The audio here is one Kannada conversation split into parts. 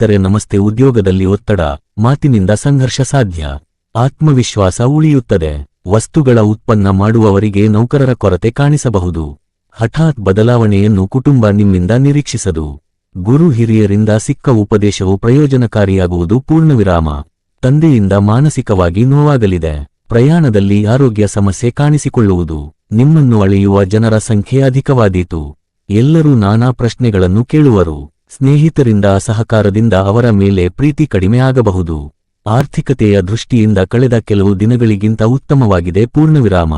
ಸ್ನೇಹಿತರೆ ನಮಸ್ತೆ. ಉದ್ಯೋಗದಲ್ಲಿ ಒತ್ತಡ, ಮಾತಿನಿಂದ ಸಂಘರ್ಷ ಸಾಧ್ಯ. ಆತ್ಮವಿಶ್ವಾಸ ಉಳಿಯುತ್ತದೆ. ವಸ್ತುಗಳ ಉತ್ಪನ್ನ ಮಾಡುವವರಿಗೆ ನೌಕರರ ಕೊರತೆ ಕಾಣಿಸಬಹುದು. ಹಠಾತ್ ಬದಲಾವಣೆಯನ್ನು ಕುಟುಂಬ ನಿಮ್ಮಿಂದ ನಿರೀಕ್ಷಿಸದು. ಗುರು ಹಿರಿಯರಿಂದ ಸಿಕ್ಕ ಉಪದೇಶವು ಪ್ರಯೋಜನಕಾರಿಯಾಗುವುದು ಪೂರ್ಣವಿರಾಮ ತಂದೆಯಿಂದ ಮಾನಸಿಕವಾಗಿ ನೋವಾಗಲಿದೆ. ಪ್ರಯಾಣದಲ್ಲಿ ಆರೋಗ್ಯ ಸಮಸ್ಯೆ ಕಾಣಿಸಿಕೊಳ್ಳುವುದು. ನಿಮ್ಮನ್ನು ಅಳೆಯುವ ಜನರ ಸಂಖ್ಯೆ ಅಧಿಕವಾದೀತು. ಎಲ್ಲರೂ ನಾನಾ ಪ್ರಶ್ನೆಗಳನ್ನು ಕೇಳುವರು. ಸ್ನೇಹಿತರಿಂದ ಸಹಕಾರದಿಂದ ಅವರ ಮೇಲೆ ಪ್ರೀತಿ ಕಡಿಮೆಯಾಗಬಹುದು. ಆರ್ಥಿಕತೆಯ ದೃಷ್ಟಿಯಿಂದ ಕಳೆದ ಕೆಲವು ದಿನಗಳಿಗಿಂತ ಉತ್ತಮವಾಗಿದೆ ಪೂರ್ಣವಿರಾಮ.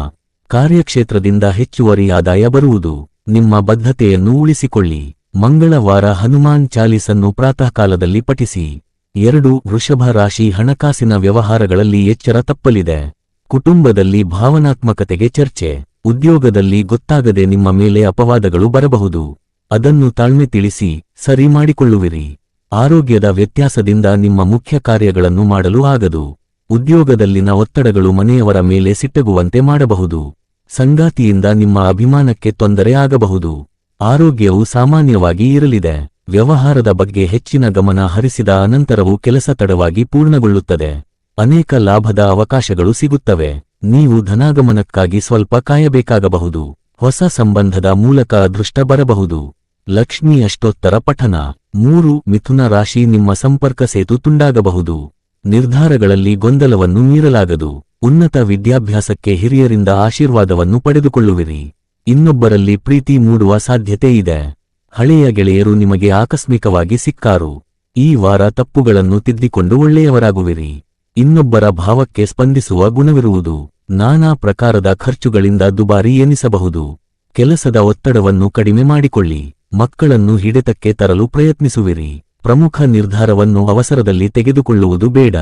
ಕಾರ್ಯಕ್ಷೇತ್ರದಿಂದ ಹೆಚ್ಚುವರಿ ಆದಾಯ ಬರುವುದು. ನಿಮ್ಮ ಬದ್ಧತೆಯನ್ನು ಉಳಿಸಿಕೊಳ್ಳಿ. ಮಂಗಳವಾರ ಹನುಮಾನ್ ಚಾಲೀಸನ್ನು ಪ್ರಾತಃಕಾಲದಲ್ಲಿ ಪಠಿಸಿ. ಎರಡು ವೃಷಭ ರಾಶಿ ಹಣಕಾಸಿನ ವ್ಯವಹಾರಗಳಲ್ಲಿ ಎಚ್ಚರ ತಪ್ಪಲಿದೆ. ಕುಟುಂಬದಲ್ಲಿ ಭಾವನಾತ್ಮಕತೆಗೆ ಚರ್ಚೆ. ಉದ್ಯೋಗದಲ್ಲಿ ಗೊತ್ತಾಗದೆ ನಿಮ್ಮ ಮೇಲೆ ಅಪವಾದಗಳು ಬರಬಹುದು. ಅದನ್ನು ತಾಳ್ಮೆ ತಿಳಿಸಿ ಸರಿ ಮಾಡಿಕೊಳ್ಳುವಿರಿ. ಆರೋಗ್ಯದ ವ್ಯತ್ಯಾಸದಿಂದ ನಿಮ್ಮ ಮುಖ್ಯ ಕಾರ್ಯಗಳನ್ನು ಮಾಡಲು ಆಗದು. ಉದ್ಯೋಗದಲ್ಲಿನ ಒತ್ತಡಗಳು ಮನೆಯವರ ಮೇಲೆ ಸಿಟ್ಟಗುವಂತೆ ಮಾಡಬಹುದು. ಸಂಗಾತಿಯಿಂದ ನಿಮ್ಮ ಅಭಿಮಾನಕ್ಕೆ ತೊಂದರೆ ಆಗಬಹುದು. ಆರೋಗ್ಯವು ಸಾಮಾನ್ಯವಾಗಿ ಇರಲಿದೆ. ವ್ಯವಹಾರದ ಬಗ್ಗೆ ಹೆಚ್ಚಿನ ಗಮನ ಹರಿಸಿದ ಅನಂತರವೂ ಕೆಲಸ ತಡವಾಗಿ ಪೂರ್ಣಗೊಳ್ಳುತ್ತದೆ. ಅನೇಕ ಲಾಭದ ಅವಕಾಶಗಳು ಸಿಗುತ್ತವೆ. ನೀವು ಧನಾಗಮನಕ್ಕಾಗಿ ಸ್ವಲ್ಪ ಕಾಯಬೇಕಾಗಬಹುದು. ಹೊಸ ಸಂಬಂಧದ ಮೂಲಕ ಅದೃಷ್ಟ ಬರಬಹುದು. ಲಕ್ಷ್ಮಿ ಅಷ್ಟೋತ್ತರ ಪಠನ. ಮೂರು, ಮಿಥುನ ರಾಶಿ ನಿಮ್ಮ ಸಂಪರ್ಕ ಸೇತು ತುಂಡಾಗಬಹುದು. ನಿರ್ಧಾರಗಳಲ್ಲಿ ಗೊಂದಲವನ್ನು ಮೀರಲಾಗದು. ಉನ್ನತ ವಿದ್ಯಾಭ್ಯಾಸಕ್ಕೆ ಹಿರಿಯರಿಂದ ಆಶೀರ್ವಾದವನ್ನು ಪಡೆದುಕೊಳ್ಳುವಿರಿ. ಇನ್ನೊಬ್ಬರಲ್ಲಿ ಪ್ರೀತಿ ಮೂಡುವ ಸಾಧ್ಯತೆ ಇದೆ. ಹಳೆಯ ಗೆಳೆಯರು ನಿಮಗೆ ಆಕಸ್ಮಿಕವಾಗಿ ಸಿಕ್ಕಾರು. ಈ ವಾರ ತಪ್ಪುಗಳನ್ನು ತಿದ್ದಿಕೊಂಡು ಒಳ್ಳೆಯವರಾಗುವಿರಿ. ಇನ್ನೊಬ್ಬರ ಭಾವಕ್ಕೆ ಸ್ಪಂದಿಸುವ ಗುಣವಿರುವುದು. ನಾನಾ ಪ್ರಕಾರದ ಖರ್ಚುಗಳಿಂದ ದುಬಾರಿ ಎನಿಸಬಹುದು. ಕೆಲಸದ ಒತ್ತಡವನ್ನು ಕಡಿಮೆ ಮಾಡಿಕೊಳ್ಳಿ. ಮಕ್ಕಳನ್ನು ಹಿಡಿತಕ್ಕೆ ತರಲು ಪ್ರಯತ್ನಿಸುವಿರಿ. ಪ್ರಮುಖ ನಿರ್ಧಾರವನ್ನು ಅವಸರದಲ್ಲಿ ತೆಗೆದುಕೊಳ್ಳುವುದು ಬೇಡ.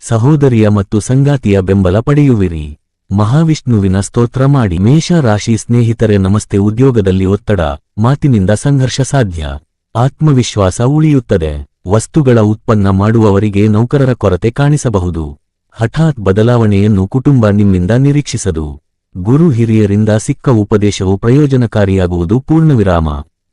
ಸಹೋದರಿಯ ಮತ್ತು ಸಂಗಾತಿಯ ಬೆಂಬಲ ಪಡೆಯುವಿರಿ. ಮಹಾವಿಷ್ಣುವಿನ ಸ್ತೋತ್ರ ಮಾಡಿ. ಮೇಷ ರಾಶಿ ಸ್ನೇಹಿತರೆ, ನಮಸ್ತೆ. ಉದ್ಯೋಗದಲ್ಲಿ ಒತ್ತಡ, ಮಾತಿನಿಂದ ಸಂಘರ್ಷ ಸಾಧ್ಯ. ಆತ್ಮವಿಶ್ವಾಸ ಉಳಿಯುತ್ತದೆ. ವಸ್ತುಗಳ ಉತ್ಪನ್ನ ಮಾಡುವವರಿಗೆ ನೌಕರರ ಕೊರತೆ ಕಾಣಿಸಬಹುದು. ಹಠಾತ್ ಬದಲಾವಣೆಯನ್ನು ಕುಟುಂಬ ನಿಮ್ಮಿಂದ ನಿರೀಕ್ಷಿಸದು. ಗುರು ಹಿರಿಯರಿಂದ ಸಿಕ್ಕ ಉಪದೇಶವು ಪ್ರಯೋಜನಕಾರಿಯಾಗುವುದು ಪೂರ್ಣವಿರಾಮ.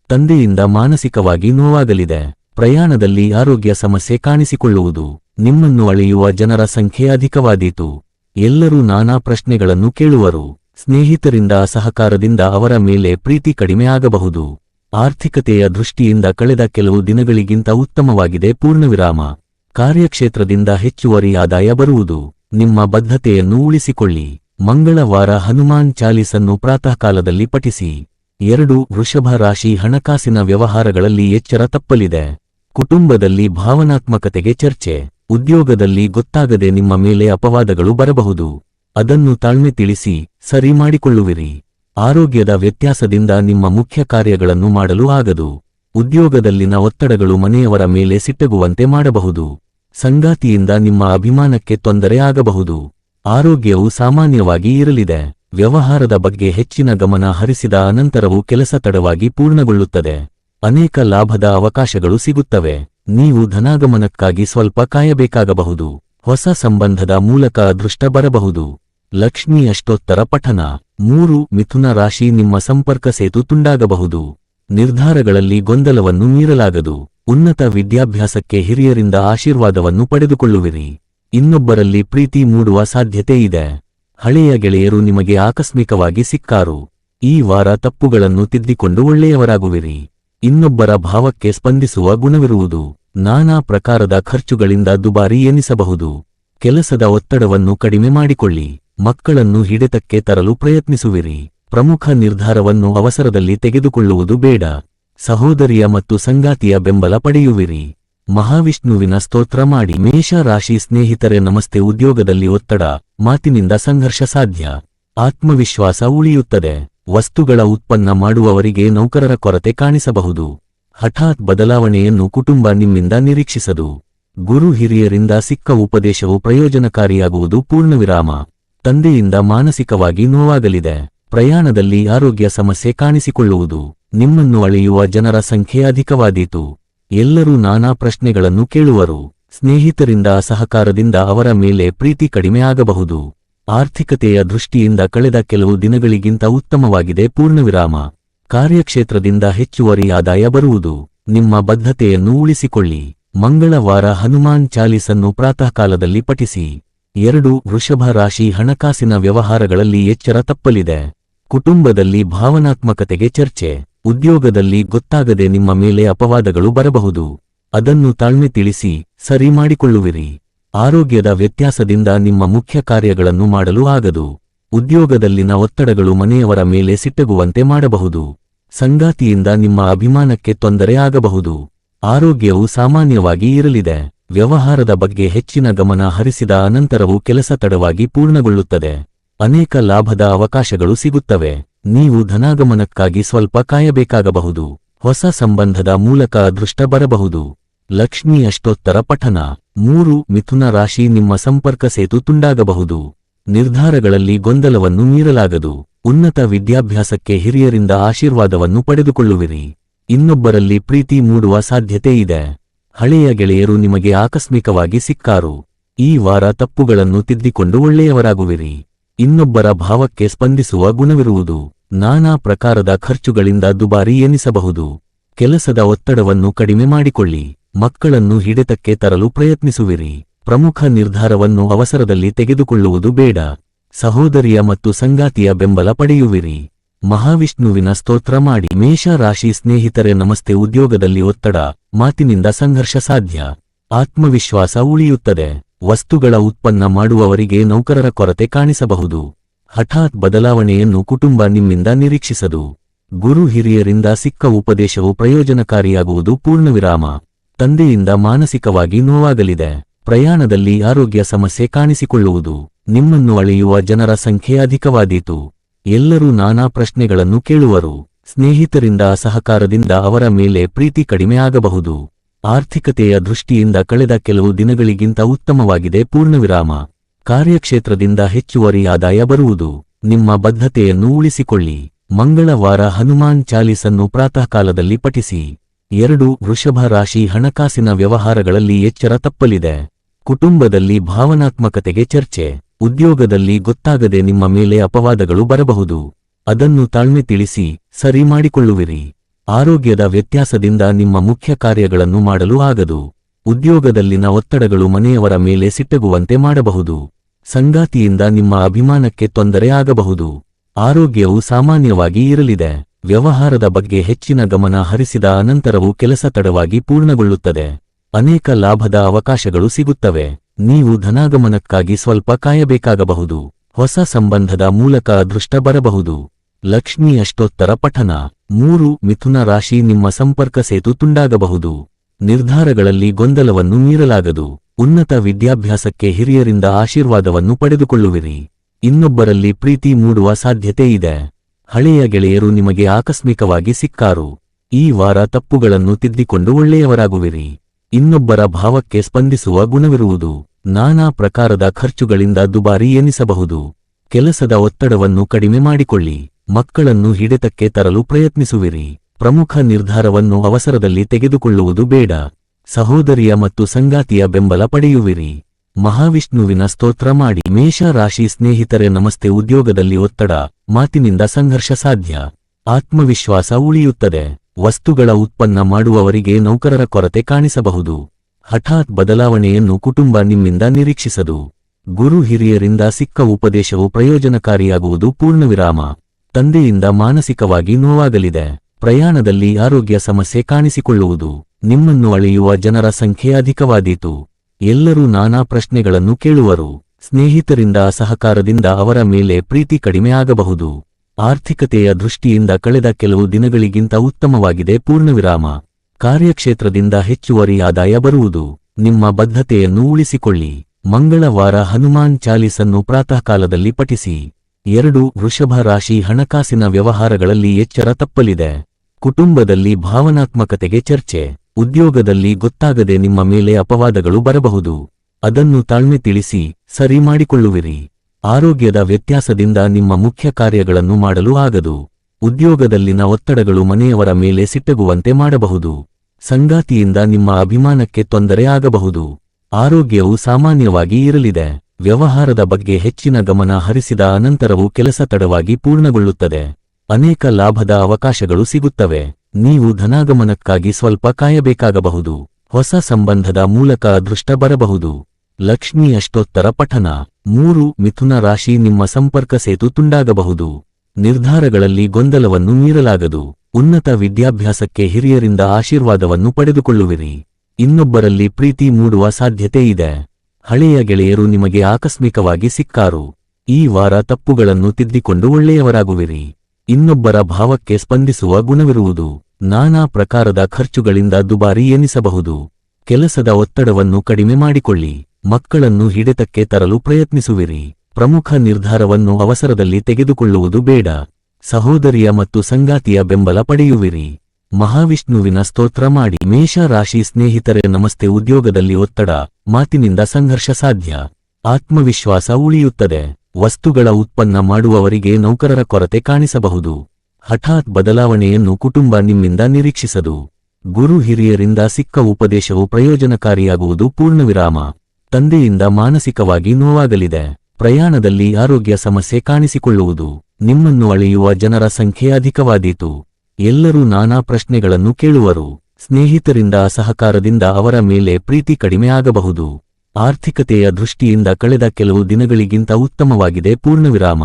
ತಂದೆಯಿಂದ ಮಾನಸಿಕವಾಗಿ ನೋವಾಗಲಿದೆ. ಪ್ರಯಾಣದಲ್ಲಿ ಆರೋಗ್ಯ ಸಮಸ್ಯೆ ಕಾಣಿಸಿಕೊಳ್ಳುವುದು ನಿಮ್ಮನ್ನು ಅಳೆಯುವ ಜನರ ಸಂಖ್ಯೆ ಅಧಿಕವಾದೀತು. ಎಲ್ಲರೂ ನಾನಾ ಪ್ರಶ್ನೆಗಳನ್ನು ಕೇಳುವರು. ಸ್ನೇಹಿತರಿಂದ ಸಹಕಾರದಿಂದ ಅವರ ಮೇಲೆ ಪ್ರೀತಿ ಕಡಿಮೆ ಆಗಬಹುದು. ಆರ್ಥಿಕತೆಯ ದೃಷ್ಟಿಯಿಂದ ಕಳೆದ ಕೆಲವು ದಿನಗಳಿಗಿಂತ ಉತ್ತಮವಾಗಿದೆ ಪೂರ್ಣವಿರಾಮ. ಕಾರ್ಯಕ್ಷೇತ್ರದಿಂದ ಹೆಚ್ಚುವರಿ ಆದಾಯ ಬರುವುದು. ನಿಮ್ಮ ಬದ್ಧತೆಯನ್ನು ಉಳಿಸಿಕೊಳ್ಳಿ. ಮಂಗಳವಾರ ಹನುಮಾನ್ ಚಾಲೀಸನ್ನು ಪ್ರಾತಃಕಾಲದಲ್ಲಿ ಪಠಿಸಿ. ಎರಡು ವೃಷಭ ರಾಶಿ ಹಣಕಾಸಿನ ವ್ಯವಹಾರಗಳಲ್ಲಿ ಎಚ್ಚರ ತಪ್ಪಲಿದೆ. ಕುಟುಂಬದಲ್ಲಿ ಭಾವನಾತ್ಮಕತೆಗೆ ಚರ್ಚೆ. ಉದ್ಯೋಗದಲ್ಲಿ ಗೊತ್ತಾಗದೆ ನಿಮ್ಮ ಮೇಲೆ ಅಪವಾದಗಳು ಬರಬಹುದು. ಅದನ್ನು ತಾಳ್ಮೆ ತಿಳಿಸಿ, ಸರಿ ಮಾಡಿಕೊಳ್ಳುವಿರಿ. ಆರೋಗ್ಯದ ವ್ಯತ್ಯಾಸದಿಂದ ನಿಮ್ಮ ಮುಖ್ಯ ಕಾರ್ಯಗಳನ್ನು ಮಾಡಲು ಆಗದು. ಉದ್ಯೋಗದಲ್ಲಿನ ಒತ್ತಡಗಳು ಮನೆಯವರ ಮೇಲೆ ಸಿಟ್ಟಗುವಂತೆ ಮಾಡಬಹುದು. ಸಂಗಾತಿಯಿಂದ ನಿಮ್ಮ ಅಭಿಮಾನಕ್ಕೆ ತೊಂದರೆ ಆಗಬಹುದು. ಆರೋಗ್ಯವು ಸಾಮಾನ್ಯವಾಗಿ ಇರಲಿದೆ. ವ್ಯವಹಾರದ ಬಗ್ಗೆ ಹೆಚ್ಚಿನ ಗಮನ ಹರಿಸಿದ ಅನಂತರವೂ ಕೆಲಸ ತಡವಾಗಿ ಪೂರ್ಣಗೊಳ್ಳುತ್ತದೆ. ಅನೇಕ ಲಾಭದ ಅವಕಾಶಗಳು ಸಿಗುತ್ತವೆ. ನೀವು ಧನಾಗಮನಕ್ಕಾಗಿ ಸ್ವಲ್ಪ ಕಾಯಬೇಕಾಗಬಹುದು. ಹೊಸ ಸಂಬಂಧದ ಮೂಲಕ ಅದೃಷ್ಟ ಬರಬಹುದು. ಲಕ್ಷ್ಮಿ ಅಷ್ಟೋತ್ತರ ಪಠನ. ಮೂರು, ಮಿಥುನ ರಾಶಿ ನಿಮ್ಮ ಸಂಪರ್ಕ ಸೇತು ತುಂಡಾಗಬಹುದು. ನಿರ್ಧಾರಗಳಲ್ಲಿ ಗೊಂದಲವನ್ನು ಮೀರಲಾಗದು. ಉನ್ನತ ವಿದ್ಯಾಭ್ಯಾಸಕ್ಕೆ ಹಿರಿಯರಿಂದ ಆಶೀರ್ವಾದವನ್ನು ಪಡೆದುಕೊಳ್ಳುವಿರಿ. ಇನ್ನೊಬ್ಬರಲ್ಲಿ ಪ್ರೀತಿ ಮೂಡುವ ಸಾಧ್ಯತೆ ಇದೆ. ಹಳೆಯ ಗೆಳೆಯರು ನಿಮಗೆ ಆಕಸ್ಮಿಕವಾಗಿ ಸಿಕ್ಕಾರು. ಈ ವಾರ ತಪ್ಪುಗಳನ್ನು ತಿದ್ದಿಕೊಂಡು ಒಳ್ಳೆಯವರಾಗುವಿರಿ. ಇನ್ನೊಬ್ಬರ ಭಾವಕ್ಕೆ ಸ್ಪಂದಿಸುವ ಗುಣವಿರುವುದು. ನಾನಾ ಪ್ರಕಾರದ ಖರ್ಚುಗಳಿಂದ ದುಬಾರಿ ಎನಿಸಬಹುದು. ಕೆಲಸದ ಒತ್ತಡವನ್ನು ಕಡಿಮೆ ಮಾಡಿಕೊಳ್ಳಿ. ಮಕ್ಕಳನ್ನು ಹಿಡಿತಕ್ಕೆ ತರಲು ಪ್ರಯತ್ನಿಸುವಿರಿ. ಪ್ರಮುಖ ನಿರ್ಧಾರವನ್ನು ಅವಸರದಲ್ಲಿ ತೆಗೆದುಕೊಳ್ಳುವುದು ಬೇಡ. ಸಹೋದರಿಯ ಮತ್ತು ಸಂಗಾತಿಯ ಬೆಂಬಲ ಪಡೆಯುವಿರಿ. ಮಹಾವಿಷ್ಣುವಿನ ಸ್ತೋತ್ರ ಮಾಡಿ ಮೇಷ ರಾಶಿ ಸ್ನೇಹಿತರೆ ನಮಸ್ತೆ ಉದ್ಯೋಗದಲ್ಲಿ ಒತ್ತಡ, ಮಾತಿನಿಂದ ಸಂಘರ್ಷ ಸಾಧ್ಯ. ಆತ್ಮವಿಶ್ವಾಸ ಉಳಿಯುತ್ತದೆ. ವಸ್ತುಗಳ ಉತ್ಪನ್ನ ಮಾಡುವವರಿಗೆ ನೌಕರರ ಕೊರತೆ ಕಾಣಿಸಬಹುದು. ಹಠಾತ್ ಬದಲಾವಣೆಯನ್ನು ಕುಟುಂಬ ನಿಮ್ಮಿಂದ ನಿರೀಕ್ಷಿಸದು. ಗುರು ಹಿರಿಯರಿಂದ ಸಿಕ್ಕ ಉಪದೇಶವು ಪ್ರಯೋಜನಕಾರಿಯಾಗುವುದು ಪೂರ್ಣವಿರಾಮ. ತಂದೆಯಿಂದ ಮಾನಸಿಕವಾಗಿ ನೋವಾಗಲಿದೆ. ಪ್ರಯಾಣದಲ್ಲಿ ಆರೋಗ್ಯ ಸಮಸ್ಯೆ ಕಾಣಿಸಿಕೊಳ್ಳುವುದು. ನಿಮ್ಮನ್ನು ಅಳೆಯುವ ಜನರ ಸಂಖ್ಯೆ ಅಧಿಕವಾದೀತು. ಎಲ್ಲರೂ ನಾನಾ ಪ್ರಶ್ನೆಗಳನ್ನು ಕೇಳುವರು. ಸ್ನೇಹಿತರಿಂದ ಸಹಕಾರದಿಂದ ಅವರ ಮೇಲೆ ಪ್ರೀತಿ ಕಡಿಮೆ ಆಗಬಹುದು. ಆರ್ಥಿಕತೆಯ ದೃಷ್ಟಿಯಿಂದ ಕಳೆದ ಕೆಲವು ದಿನಗಳಿಗಿಂತ ಉತ್ತಮವಾಗಿದೆ ಪೂರ್ಣವಿರಾಮ. ಕಾರ್ಯಕ್ಷೇತ್ರದಿಂದ ಹೆಚ್ಚುವರಿ ಆದಾಯ ಬರುವುದು. ನಿಮ್ಮ ಬದ್ಧತೆಯನ್ನು ಉಳಿಸಿಕೊಳ್ಳಿ. ಮಂಗಳವಾರ ಹನುಮಾನ್ ಚಾಲೀಸನ್ನು ಪ್ರಾತಃಕಾಲದಲ್ಲಿ ಪಠಿಸಿ. ಎರಡು ವೃಷಭ ರಾಶಿ ಹಣಕಾಸಿನ ವ್ಯವಹಾರಗಳಲ್ಲಿ ಎಚ್ಚರ ತಪ್ಪಲಿದೆ. ಕುಟುಂಬದಲ್ಲಿ ಭಾವನಾತ್ಮಕತೆಗೆ ಚರ್ಚೆ. ಉದ್ಯೋಗದಲ್ಲಿ ಗೊತ್ತಾಗದೆ ನಿಮ್ಮ ಮೇಲೆ ಅಪವಾದಗಳು ಬರಬಹುದು. ಅದನ್ನು ತಾಳ್ಮೆ ತಿಳಿಸಿ, ಸರಿ ಮಾಡಿಕೊಳ್ಳುವಿರಿ. ಆರೋಗ್ಯದ ವ್ಯತ್ಯಾಸದಿಂದ ನಿಮ್ಮ ಮುಖ್ಯ ಕಾರ್ಯಗಳನ್ನು ಮಾಡಲು ಆಗದು. ಉದ್ಯೋಗದಲ್ಲಿನ ಒತ್ತಡಗಳು ಮನೆಯವರ ಮೇಲೆ ಸಿಟ್ಟಗುವಂತೆ ಮಾಡಬಹುದು. ಸಂಗಾತಿಯಿಂದ ನಿಮ್ಮ ಅಭಿಮಾನಕ್ಕೆ ತೊಂದರೆ ಆಗಬಹುದು. ಆರೋಗ್ಯವು ಸಾಮಾನ್ಯವಾಗಿ ಇರಲಿದೆ. ವ್ಯವಹಾರದ ಬಗ್ಗೆ ಹೆಚ್ಚಿನ ಗಮನ ಹರಿಸಿದ ಅನಂತರವೂ ಕೆಲಸ ತಡವಾಗಿ ಪೂರ್ಣಗೊಳ್ಳುತ್ತದೆ. ಅನೇಕ ಲಾಭದ ಅವಕಾಶಗಳು ಸಿಗುತ್ತವೆ. ನೀವು ಧನಾಗಮನಕ್ಕಾಗಿ ಸ್ವಲ್ಪ ಕಾಯಬೇಕಾಗಬಹುದು. ಹೊಸ ಸಂಬಂಧದ ಮೂಲಕ ಅದೃಷ್ಟ ಬರಬಹುದು. ಲಕ್ಷ್ಮಿ ಅಷ್ಟೋತ್ತರ ಪಠನ. ಮೂರು, ಮಿಥುನ ರಾಶಿ ನಿಮ್ಮ ಸಂಪರ್ಕ ಸೇತು ತುಂಡಾಗಬಹುದು. ನಿರ್ಧಾರಗಳಲ್ಲಿ ಗೊಂದಲವನ್ನು ಮೀರಲಾಗದು. ಉನ್ನತ ವಿದ್ಯಾಭ್ಯಾಸಕ್ಕೆ ಹಿರಿಯರಿಂದ ಆಶೀರ್ವಾದವನ್ನು ಪಡೆದುಕೊಳ್ಳುವಿರಿ. ಇನ್ನೊಬ್ಬರಲ್ಲಿ ಪ್ರೀತಿ ಮೂಡುವ ಸಾಧ್ಯತೆ ಇದೆ. ಹಳೆಯ ಗೆಳೆಯರು ನಿಮಗೆ ಆಕಸ್ಮಿಕವಾಗಿ ಸಿಕ್ಕಾರು. ಈ ವಾರ ತಪ್ಪುಗಳನ್ನು ತಿದ್ದಿಕೊಂಡು ಒಳ್ಳೆಯವರಾಗುವಿರಿ. ಇನ್ನೊಬ್ಬರ ಭಾವಕ್ಕೆ ಸ್ಪಂದಿಸುವ ಗುಣವಿರುವುದು. ನಾನಾ ಪ್ರಕಾರದ ಖರ್ಚುಗಳಿಂದ ದುಬಾರಿ ಎನಿಸಬಹುದು. ಕೆಲಸದ ಒತ್ತಡವನ್ನು ಕಡಿಮೆ ಮಾಡಿಕೊಳ್ಳಿ. ಮಕ್ಕಳನ್ನು ಹಿಡಿತಕ್ಕೆ ತರಲು ಪ್ರಯತ್ನಿಸುವಿರಿ. ಪ್ರಮುಖ ನಿರ್ಧಾರವನ್ನು ಅವಸರದಲ್ಲಿ ತೆಗೆದುಕೊಳ್ಳುವುದು ಬೇಡ. ಸಹೋದರಿಯ ಮತ್ತು ಸಂಗಾತಿಯ ಬೆಂಬಲ ಪಡೆಯುವಿರಿ. ಮಹಾವಿಷ್ಣುವಿನ ಸ್ತೋತ್ರ ಮಾಡಿ. ಮೇಷ ರಾಶಿ ಸ್ನೇಹಿತರೆ, ನಮಸ್ತೆ. ಉದ್ಯೋಗದಲ್ಲಿ ಒತ್ತಡ, ಮಾತಿನಿಂದ ಸಂಘರ್ಷ ಸಾಧ್ಯ. ಆತ್ಮವಿಶ್ವಾಸ ಉಳಿಯುತ್ತದೆ. ವಸ್ತುಗಳ ಉತ್ಪನ್ನ ಮಾಡುವವರಿಗೆ ನೌಕರರ ಕೊರತೆ ಕಾಣಿಸಬಹುದು. ಹಠಾತ್ ಬದಲಾವಣೆಯನ್ನು ಕುಟುಂಬ ನಿಮ್ಮಿಂದ ನಿರೀಕ್ಷಿಸದು. ಗುರು ಹಿರಿಯರಿಂದ ಸಿಕ್ಕ ಉಪದೇಶವು ಪ್ರಯೋಜನಕಾರಿಯಾಗುವುದು ಪೂರ್ಣವಿರಾಮ. ತಂದೆಯಿಂದ ಮಾನಸಿಕವಾಗಿ ನೋವಾಗಲಿದೆ. ಪ್ರಯಾಣದಲ್ಲಿ ಆರೋಗ್ಯ ಸಮಸ್ಯೆ ಕಾಣಿಸಿಕೊಳ್ಳುವುದು. ನಿಮ್ಮನ್ನು ಅಳೆಯುವ ಜನರ ಸಂಖ್ಯೆ ಅಧಿಕವಾದೀತು. ಎಲ್ಲರೂ ನಾನಾ ಪ್ರಶ್ನೆಗಳನ್ನು ಕೇಳುವರು. ಸ್ನೇಹಿತರಿಂದ ಅಸಹಕಾರದಿಂದ ಅವರ ಮೇಲೆ ಪ್ರೀತಿ ಕಡಿಮೆ ಆಗಬಹುದು. ಆರ್ಥಿಕತೆಯ ದೃಷ್ಟಿಯಿಂದ ಕಳೆದ ಕೆಲವು ದಿನಗಳಿಗಿಂತ ಉತ್ತಮವಾಗಿದೆ ಪೂರ್ಣವಿರಾಮ. ಕಾರ್ಯಕ್ಷೇತ್ರದಿಂದ ಹೆಚ್ಚುವರಿ ಆದಾಯ ಬರುವುದು. ನಿಮ್ಮ ಬದ್ಧತೆಯನ್ನು ಉಳಿಸಿಕೊಳ್ಳಿ. ಮಂಗಳವಾರ ಹನುಮಾನ್ ಚಾಲೀಸನ್ನು ಪ್ರಾತಃಕಾಲದಲ್ಲಿ ಪಠಿಸಿ. ಎರಡು ವೃಷಭ ರಾಶಿ ಹಣಕಾಸಿನ ವ್ಯವಹಾರಗಳಲ್ಲಿ ಎಚ್ಚರ ತಪ್ಪಲಿದೆ. ಕುಟುಂಬದಲ್ಲಿ ಭಾವನಾತ್ಮಕತೆಗೆ ಚರ್ಚೆ. ಉದ್ಯೋಗದಲ್ಲಿ ಗೊತ್ತಾಗದೆ ನಿಮ್ಮ ಮೇಲೆ ಅಪವಾದಗಳು ಬರಬಹುದು. ಅದನ್ನು ತಾಳ್ಮೆ ತಿಳಿಸಿ, ಸರಿ ಮಾಡಿಕೊಳ್ಳುವಿರಿ. ಆರೋಗ್ಯದ ವ್ಯತ್ಯಾಸದಿಂದ ನಿಮ್ಮ ಮುಖ್ಯ ಕಾರ್ಯಗಳನ್ನು ಮಾಡಲು ಆಗದು. ಉದ್ಯೋಗದಲ್ಲಿನ ಒತ್ತಡಗಳು ಮನೆಯವರ ಮೇಲೆ ಸಿಟ್ಟಗುವಂತೆ ಮಾಡಬಹುದು. ಸಂಗಾತಿಯಿಂದ ನಿಮ್ಮ ಅಭಿಮಾನಕ್ಕೆ ತೊಂದರೆ ಆಗಬಹುದು. ಆರೋಗ್ಯವು ಸಾಮಾನ್ಯವಾಗಿ ಇರಲಿದೆ. ವ್ಯವಹಾರದ ಬಗ್ಗೆ ಹೆಚ್ಚಿನ ಗಮನ ಹರಿಸಿದ ಅನಂತರವೂ ಕೆಲಸ ತಡವಾಗಿ ಪೂರ್ಣಗೊಳ್ಳುತ್ತದೆ. ಅನೇಕ ಲಾಭದ ಅವಕಾಶಗಳು ಸಿಗುತ್ತವೆ. ನೀವು ಧನಾಗಮನಕ್ಕಾಗಿ ಸ್ವಲ್ಪ ಕಾಯಬೇಕಾಗಬಹುದು. ಹೊಸ ಸಂಬಂಧದ ಮೂಲಕ ಅದೃಷ್ಟ ಬರಬಹುದು. ಲಕ್ಷ್ಮಿ ಅಷ್ಟೋತ್ತರ ಪಠನ. ಮೂರು ಮಿಥುನ ರಾಶಿ ನಿಮ್ಮ ಸಂಪರ್ಕ ಸೇತು ತುಂಡಾಗಬಹುದು. ನಿರ್ಧಾರಗಳಲ್ಲಿ ಗೊಂದಲವನ್ನು ಮೀರಲಾಗದು. ಉನ್ನತ ವಿದ್ಯಾಭ್ಯಾಸಕ್ಕೆ ಹಿರಿಯರಿಂದ ಆಶೀರ್ವಾದವನ್ನು ಪಡೆದುಕೊಳ್ಳುವಿರಿ. ಇನ್ನೊಬ್ಬರಲ್ಲಿ ಪ್ರೀತಿ ಮೂಡುವ ಸಾಧ್ಯತೆ ಇದೆ. ಹಳೆಯ ಗೆಳೆಯರು ನಿಮಗೆ ಆಕಸ್ಮಿಕವಾಗಿ ಸಿಕ್ಕಾರು. ಈ ವಾರ ತಪ್ಪುಗಳನ್ನು ತಿದ್ದಿಕೊಂಡು ಒಳ್ಳೆಯವರಾಗುವಿರಿ. ಇನ್ನೊಬ್ಬರ ಭಾವಕ್ಕೆ ಸ್ಪಂದಿಸುವ ಗುಣವಿರುವುದು. ನಾನಾ ಪ್ರಕಾರದ ಖರ್ಚುಗಳಿಂದ ದುಬಾರಿ ಎನಿಸಬಹುದು. ಕೆಲಸದ ಒತ್ತಡವನ್ನು ಕಡಿಮೆ ಮಾಡಿಕೊಳ್ಳಿ. ಮಕ್ಕಳನ್ನು ಹಿಡಿತಕ್ಕೆ ತರಲು ಪ್ರಯತ್ನಿಸುವಿರಿ. ಪ್ರಮುಖ ನಿರ್ಧಾರವನ್ನು ಅವಸರದಲ್ಲಿ ತೆಗೆದುಕೊಳ್ಳುವುದು ಬೇಡ. ಸಹೋದರಿಯ ಮತ್ತು ಸಂಗಾತಿಯ ಬೆಂಬಲ ಪಡೆಯುವಿರಿ. ಮಹಾವಿಷ್ಣುವಿನ ಸ್ತೋತ್ರ ಮಾಡಿ. ಮೇಷ ರಾಶಿ ಸ್ನೇಹಿತರೆ, ನಮಸ್ತೆ. ಉದ್ಯೋಗದಲ್ಲಿ ಒತ್ತಡ, ಮಾತಿನಿಂದ ಸಂಘರ್ಷ ಸಾಧ್ಯ. ಆತ್ಮವಿಶ್ವಾಸ ಉಳಿಯುತ್ತದೆ. ವಸ್ತುಗಳ ಉತ್ಪನ್ನ ಮಾಡುವವರಿಗೆ ನೌಕರರ ಕೊರತೆ ಕಾಣಿಸಬಹುದು. ಹಠಾತ್ ಬದಲಾವಣೆಯನ್ನು ಕುಟುಂಬ ನಿಮ್ಮಿಂದ ನಿರೀಕ್ಷಿಸದು. ಗುರು ಹಿರಿಯರಿಂದ ಸಿಕ್ಕ ಉಪದೇಶವು ಪ್ರಯೋಜನಕಾರಿಯಾಗುವುದು ಪೂರ್ಣವಿರಾಮ. ತಂದೆಯಿಂದ ಮಾನಸಿಕವಾಗಿ ನೋವಾಗಲಿದೆ. ಪ್ರಯಾಣದಲ್ಲಿ ಆರೋಗ್ಯ ಸಮಸ್ಯೆ ಕಾಣಿಸಿಕೊಳ್ಳುವುದು ನಿಮ್ಮನ್ನು ಅಳೆಯುವ ಜನರ ಸಂಖ್ಯೆ ಅಧಿಕವಾದೀತು. ಎಲ್ಲರೂ ನಾನಾ ಪ್ರಶ್ನೆಗಳನ್ನು ಕೇಳುವರು. ಸ್ನೇಹಿತರಿಂದ ಸಹಕಾರದಿಂದ ಅವರ ಮೇಲೆ ಪ್ರೀತಿ ಕಡಿಮೆ ಆಗಬಹುದು. ಆರ್ಥಿಕತೆಯ ದೃಷ್ಟಿಯಿಂದ ಕಳೆದ ಕೆಲವು ದಿನಗಳಿಗಿಂತ ಉತ್ತಮವಾಗಿದೆ ಪೂರ್ಣವಿರಾಮ. ಕಾರ್ಯಕ್ಷೇತ್ರದಿಂದ ಹೆಚ್ಚುವರಿ ಆದಾಯ ಬರುವುದು. ನಿಮ್ಮ ಬದ್ಧತೆಯನ್ನು ಉಳಿಸಿಕೊಳ್ಳಿ. ಮಂಗಳವಾರ ಹನುಮಾನ್ ಚಾಲೀಸನ್ನು ಪ್ರಾತಃಕಾಲದಲ್ಲಿ ಪಠಿಸಿ. ಎರಡು ವೃಷಭ ರಾಶಿ ಹಣಕಾಸಿನ ವ್ಯವಹಾರಗಳಲ್ಲಿ ಎಚ್ಚರ ತಪ್ಪಲಿದೆ. ಕುಟುಂಬದಲ್ಲಿ ಭಾವನಾತ್ಮಕತೆಗೆ ಚರ್ಚೆ. ಉದ್ಯೋಗದಲ್ಲಿ ಗೊತ್ತಾಗದೆ ನಿಮ್ಮ ಮೇಲೆ ಅಪವಾದಗಳು ಬರಬಹುದು. ಅದನ್ನು ತಾಳ್ಮೆ ತಿಳಿಸಿ, ಸರಿ ಮಾಡಿಕೊಳ್ಳುವಿರಿ. ಆರೋಗ್ಯದ ವ್ಯತ್ಯಾಸದಿಂದ ನಿಮ್ಮ ಮುಖ್ಯ ಕಾರ್ಯಗಳನ್ನು ಮಾಡಲು ಆಗದು. ಉದ್ಯೋಗದಲ್ಲಿನ ಒತ್ತಡಗಳು ಮನೆಯವರ ಮೇಲೆ ಸಿಟ್ಟಗುವಂತೆ ಮಾಡಬಹುದು. ಸಂಗಾತಿಯಿಂದ ನಿಮ್ಮ ಅಭಿಮಾನಕ್ಕೆ ತೊಂದರೆ ಆಗಬಹುದು. ಆರೋಗ್ಯವು ಸಾಮಾನ್ಯವಾಗಿ ಇರಲಿದೆ. ವ್ಯವಹಾರದ ಬಗ್ಗೆ ಹೆಚ್ಚಿನ ಗಮನ ಹರಿಸಿದ ಅನಂತರವೂ ಕೆಲಸ ತಡವಾಗಿ ಪೂರ್ಣಗೊಳ್ಳುತ್ತದೆ. ಅನೇಕ ಲಾಭದ ಅವಕಾಶಗಳು ಸಿಗುತ್ತವೆ. ನೀವು ಧನಾಗಮನಕ್ಕಾಗಿ ಸ್ವಲ್ಪ ಕಾಯಬೇಕಾಗಬಹುದು. ಹೊಸ ಸಂಬಂಧದ ಮೂಲಕ ಅದೃಷ್ಟ ಬರಬಹುದು. ಲಕ್ಷ್ಮಿ ಅಷ್ಟೋತ್ತರ ಪಠನ. ಮೂರು, ಮಿಥುನ ರಾಶಿ ನಿಮ್ಮ ಸಂಪರ್ಕ ಸೇತು ತುಂಡಾಗಬಹುದು. ನಿರ್ಧಾರಗಳಲ್ಲಿ ಗೊಂದಲವನ್ನು ಮೀರಲಾಗದು. ಉನ್ನತ ವಿದ್ಯಾಭ್ಯಾಸಕ್ಕೆ ಹಿರಿಯರಿಂದ ಆಶೀರ್ವಾದವನ್ನು ಪಡೆದುಕೊಳ್ಳುವಿರಿ. ಇನ್ನೊಬ್ಬರಲ್ಲಿ ಪ್ರೀತಿ ಮೂಡುವ ಸಾಧ್ಯತೆ ಇದೆ. ಹಳೆಯ ಗೆಳೆಯರು ನಿಮಗೆ ಆಕಸ್ಮಿಕವಾಗಿ ಸಿಕ್ಕಾರು. ಈ ವಾರ ತಪ್ಪುಗಳನ್ನು ತಿದ್ದಿಕೊಂಡು ಒಳ್ಳೆಯವರಾಗುವಿರಿ. ಇನ್ನೊಬ್ಬರ ಭಾವಕ್ಕೆ ಸ್ಪಂದಿಸುವ ಗುಣವಿರುವುದು. ನಾನಾ ಪ್ರಕಾರದ ಖರ್ಚುಗಳಿಂದ ದುಬಾರಿ ಎನಿಸಬಹುದು. ಕೆಲಸದ ಒತ್ತಡವನ್ನು ಕಡಿಮೆ ಮಾಡಿಕೊಳ್ಳಿ. ಮಕ್ಕಳನ್ನು ಹಿಡಿತಕ್ಕೆ ತರಲು ಪ್ರಯತ್ನಿಸುವಿರಿ. ಪ್ರಮುಖ ನಿರ್ಧಾರವನ್ನು ಅವಸರದಲ್ಲಿ ತೆಗೆದುಕೊಳ್ಳುವುದು ಬೇಡ. ಸಹೋದರಿಯ ಮತ್ತು ಸಂಗಾತಿಯ ಬೆಂಬಲ ಪಡೆಯುವಿರಿ. ಮಹಾವಿಷ್ಣುವಿನ ಸ್ತೋತ್ರ ಮಾಡಿ. ಮೇಷ ರಾಶಿ ಸ್ನೇಹಿತರೆ, ನಮಸ್ತೆ. ಉದ್ಯೋಗದಲ್ಲಿ ಒತ್ತಡ, ಮಾತಿನಿಂದ ಸಂಘರ್ಷ ಸಾಧ್ಯ. ಆತ್ಮವಿಶ್ವಾಸ ಉಳಿಯುತ್ತದೆ. ವಸ್ತುಗಳ ಉತ್ಪನ್ನ ಮಾಡುವವರಿಗೆ ನೌಕರರ ಕೊರತೆ ಕಾಣಿಸಬಹುದು. ಹಠಾತ್ ಬದಲಾವಣೆಯನ್ನು ಕುಟುಂಬ ನಿಮ್ಮಿಂದ ನಿರೀಕ್ಷಿಸದು. ಗುರು ಹಿರಿಯರಿಂದ ಸಿಕ್ಕ ಉಪದೇಶವು ಪ್ರಯೋಜನಕಾರಿಯಾಗುವುದು ಪೂರ್ಣವಿರಾಮ. ತಂದೆಯಿಂದ ಮಾನಸಿಕವಾಗಿ ನೋವಾಗಲಿದೆ. ಪ್ರಯಾಣದಲ್ಲಿ ಆರೋಗ್ಯ ಸಮಸ್ಯೆ ಕಾಣಿಸಿಕೊಳ್ಳುವುದು. ನಿಮ್ಮನ್ನು ಅಳೆಯುವ ಜನರ ಸಂಖ್ಯೆ ಅಧಿಕವಾದೀತು. ಎಲ್ಲರೂ ನಾನಾ ಪ್ರಶ್ನೆಗಳನ್ನು ಕೇಳುವರು. ಸ್ನೇಹಿತರಿಂದ ಸಹಕಾರದಿಂದ ಅವರ ಮೇಲೆ ಪ್ರೀತಿ ಕಡಿಮೆ ಆಗಬಹುದು. ಆರ್ಥಿಕತೆಯ ದೃಷ್ಟಿಯಿಂದ ಕಳೆದ ಕೆಲವು ದಿನಗಳಿಗಿಂತ ಉತ್ತಮವಾಗಿದೆ ಪೂರ್ಣವಿರಾಮ.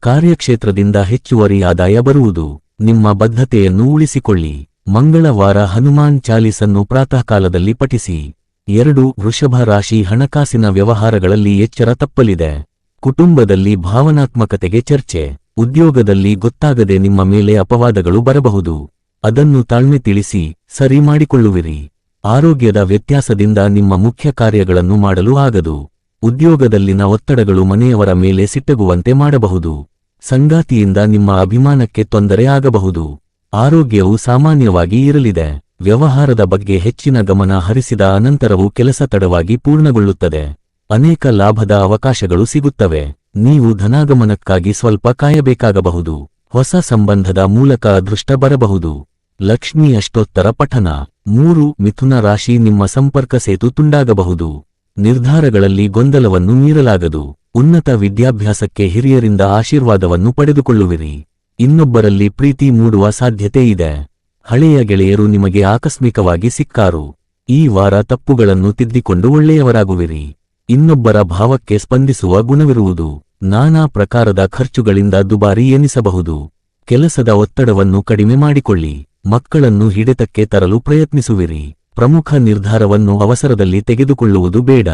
ಕಾರ್ಯಕ್ಷೇತ್ರದಿಂದ ಹೆಚ್ಚುವರಿ ಆದಾಯ ಬರುವುದು. ನಿಮ್ಮ ಬದ್ಧತೆಯನ್ನು ಉಳಿಸಿಕೊಳ್ಳಿ. ಮಂಗಳವಾರ ಹನುಮಾನ್ ಚಾಲೀಸನ್ನು ಪ್ರಾತಃಕಾಲದಲ್ಲಿ ಪಠಿಸಿ. ಎರಡು ವೃಷಭ ರಾಶಿ ಹಣಕಾಸಿನ ವ್ಯವಹಾರಗಳಲ್ಲಿ ಎಚ್ಚರ ತಪ್ಪಲಿದೆ. ಕುಟುಂಬದಲ್ಲಿ ಭಾವನಾತ್ಮಕತೆಗೆ ಚರ್ಚೆ. ಉದ್ಯೋಗದಲ್ಲಿ ಗೊತ್ತಾಗದೆ ನಿಮ್ಮ ಮೇಲೆ ಅಪವಾದಗಳು ಬರಬಹುದು. ಅದನ್ನು ತಾಳ್ಮೆ ತಿಳಿಸಿ, ಸರಿ ಮಾಡಿಕೊಳ್ಳುವಿರಿ. ಆರೋಗ್ಯದ ವ್ಯತ್ಯಾಸದಿಂದ ನಿಮ್ಮ ಮುಖ್ಯ ಕಾರ್ಯಗಳನ್ನು ಮಾಡಲು ಆಗದು. ಉದ್ಯೋಗದಲ್ಲಿನ ಒತ್ತಡಗಳು ಮನೆಯವರ ಮೇಲೆ ಸಿಟ್ಟಗುವಂತೆ ಮಾಡಬಹುದು. ಸಂಗಾತಿಯಿಂದ ನಿಮ್ಮ ಅಭಿಮಾನಕ್ಕೆ ತೊಂದರೆ ಆಗಬಹುದು. ಆರೋಗ್ಯವು ಸಾಮಾನ್ಯವಾಗಿ ಇರಲಿದೆ. ವ್ಯವಹಾರದ ಬಗ್ಗೆ ಹೆಚ್ಚಿನ ಗಮನ ಹರಿಸಿದ ಅನಂತರವು ಕೆಲಸ ತಡವಾಗಿ ಪೂರ್ಣಗೊಳ್ಳುತ್ತದೆ. ಅನೇಕ ಲಾಭದ ಅವಕಾಶಗಳು ಸಿಗುತ್ತವೆ. ನೀವು ಧನಾಗಮನಕ್ಕಾಗಿ ಸ್ವಲ್ಪ ಕಾಯಬೇಕಾಗಬಹುದು. ಹೊಸ ಸಂಬಂಧದ ಮೂಲಕ ಅದೃಷ್ಟ ಬರಬಹುದು. ಲಕ್ಷ್ಮಿ ಅಷ್ಟೋತ್ತರ ಪಠನ. ಮೂರು, ಮಿಥುನ ರಾಶಿ ನಿಮ್ಮ ಸಂಪರ್ಕ ಸೇತು ತುಂಡಾಗಬಹುದು. ನಿರ್ಧಾರಗಳಲ್ಲಿ ಗೊಂದಲವನ್ನು ಮೀರಲಾಗದು. ಉನ್ನತ ವಿದ್ಯಾಭ್ಯಾಸಕ್ಕೆ ಹಿರಿಯರಿಂದ ಆಶೀರ್ವಾದವನ್ನು ಪಡೆದುಕೊಳ್ಳುವಿರಿ. ಇನ್ನೊಬ್ಬರಲ್ಲಿ ಪ್ರೀತಿ ಮೂಡುವ ಸಾಧ್ಯತೆ ಇದೆ. ಹಳೆಯ ಗೆಳೆಯರು ನಿಮಗೆ ಆಕಸ್ಮಿಕವಾಗಿ ಸಿಕ್ಕಾರು. ಈ ವಾರ ತಪ್ಪುಗಳನ್ನು ತಿದ್ದಿಕೊಂಡು ಒಳ್ಳೆಯವರಾಗುವಿರಿ. ಇನ್ನೊಬ್ಬರ ಭಾವಕ್ಕೆ ಸ್ಪಂದಿಸುವ ಗುಣವಿರುವುದು. ನಾನಾ ಪ್ರಕಾರದ ಖರ್ಚುಗಳಿಂದ ದುಬಾರಿ ಎನಿಸಬಹುದು. ಕೆಲಸದ ಒತ್ತಡವನ್ನು ಕಡಿಮೆ ಮಾಡಿಕೊಳ್ಳಿ. ಮಕ್ಕಳನ್ನು ಹಿಡಿತಕ್ಕೆ ತರಲು ಪ್ರಯತ್ನಿಸುವಿರಿ. ಪ್ರಮುಖ ನಿರ್ಧಾರವನ್ನು ಅವಸರದಲ್ಲಿ ತೆಗೆದುಕೊಳ್ಳುವುದು ಬೇಡ.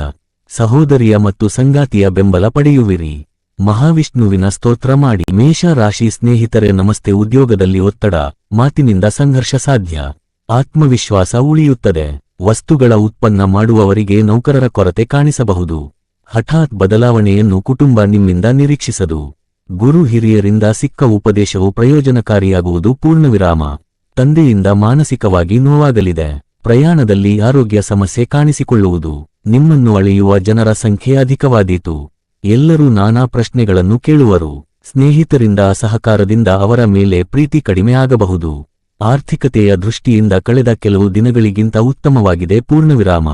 ಸಹೋದರಿಯ ಮತ್ತು ಸಂಗಾತಿಯ ಬೆಂಬಲ ಪಡೆಯುವಿರಿ. ಮಹಾವಿಷ್ಣುವಿನ ಸ್ತೋತ್ರ ಮಾಡಿ. ಮೇಷ ರಾಶಿ ಸ್ನೇಹಿತರೆ, ನಮಸ್ತೆ. ಉದ್ಯೋಗದಲ್ಲಿ ಒತ್ತಡ, ಮಾತಿನಿಂದ ಸಂಘರ್ಷ ಸಾಧ್ಯ. ಆತ್ಮವಿಶ್ವಾಸ ಉಳಿಯುತ್ತದೆ. ವಸ್ತುಗಳ ಉತ್ಪನ್ನ ಮಾಡುವವರಿಗೆ ನೌಕರರ ಕೊರತೆ ಕಾಣಿಸಬಹುದು. ಹಠಾತ್ ಬದಲಾವಣೆಯನ್ನು ಕುಟುಂಬ ನಿಮ್ಮಿಂದ ನಿರೀಕ್ಷಿಸದು. ಗುರು ಹಿರಿಯರಿಂದ ಸಿಕ್ಕ ಉಪದೇಶವು ಪ್ರಯೋಜನಕಾರಿಯಾಗುವುದು ಪೂರ್ಣವಿರಾಮ. ತಂದೆಯಿಂದ ಮಾನಸಿಕವಾಗಿ ನೋವಾಗಲಿದೆ. ಪ್ರಯಾಣದಲ್ಲಿ ಆರೋಗ್ಯ ಸಮಸ್ಯೆ ಕಾಣಿಸಿಕೊಳ್ಳುವುದು. ನಿಮ್ಮನ್ನು ಅಳೆಯುವ ಜನರ ಸಂಖ್ಯೆ ಅಧಿಕವಾದೀತು. ಎಲ್ಲರೂ ನಾನಾ ಪ್ರಶ್ನೆಗಳನ್ನು ಕೇಳುವರು. ಸ್ನೇಹಿತರಿಂದ ಸಹಕಾರದಿಂದ ಅವರ ಮೇಲೆ ಪ್ರೀತಿ ಕಡಿಮೆ ಆಗಬಹುದು. ಆರ್ಥಿಕತೆಯ ದೃಷ್ಟಿಯಿಂದ ಕಳೆದ ಕೆಲವು ದಿನಗಳಿಗಿಂತ ಉತ್ತಮವಾಗಿದೆ ಪೂರ್ಣವಿರಾಮ.